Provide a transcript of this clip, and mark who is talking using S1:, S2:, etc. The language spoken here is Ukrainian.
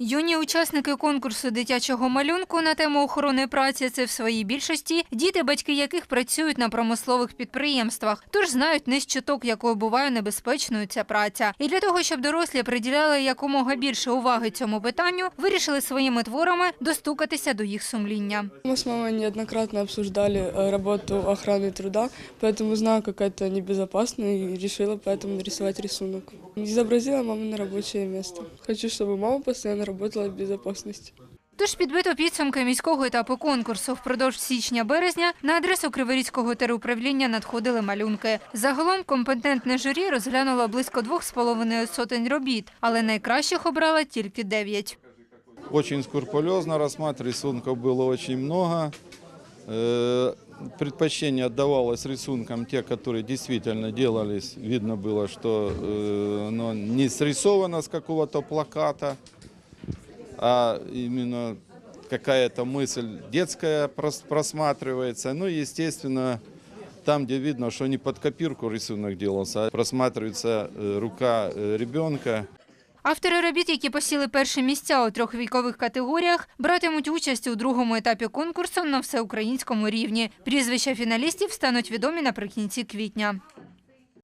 S1: Юні учасники конкурсу дитячого малюнку на тему охорони праці це в своїй більшості діти, батьки яких працюють на промислових підприємствах, тож знають не з чуток, якою буває небезпечною ця праця. І для того, щоб дорослі приділяли якомога більше уваги цьому питанню, вирішили своїми творами достукатися до їх сумління.
S2: Мы с мамой неоднократно обсуждали э, работу охраны труда, поэтому знаю, как это небезопасно и решила поэтому нарисовать рисунок. Изобразила маму на рабочее место. Хочу, чтобы мама постоянно работала в безопасности.
S1: Тож підбито підсумки міського етапу конкурсу впродовж січня-березня на адресу Криворізького теруправління надходили малюнки. Загалом компетентне журі розглянуло близько двох з половиною сотень робіт, але найкращих обрала тільки дев'ять.
S3: Очень скрупулезно рассматривать, рисунков было очень много. Э, Предпочтение отдавалось рисункам, те, которые действительно делались. Видно было, что э, оно не срисовано с какого-то плаката, а именно какая-то мысль детская прос- просматривается. Ну и, естественно, там, где видно, что не под копирку рисунок делался, а просматривается э, рука э, ребенка.
S1: Автори робіт, які посіли перші місця у трьох вікових категоріях, братимуть участь у другому етапі конкурсу на всеукраїнському рівні. Прізвища фіналістів стануть відомі наприкінці квітня.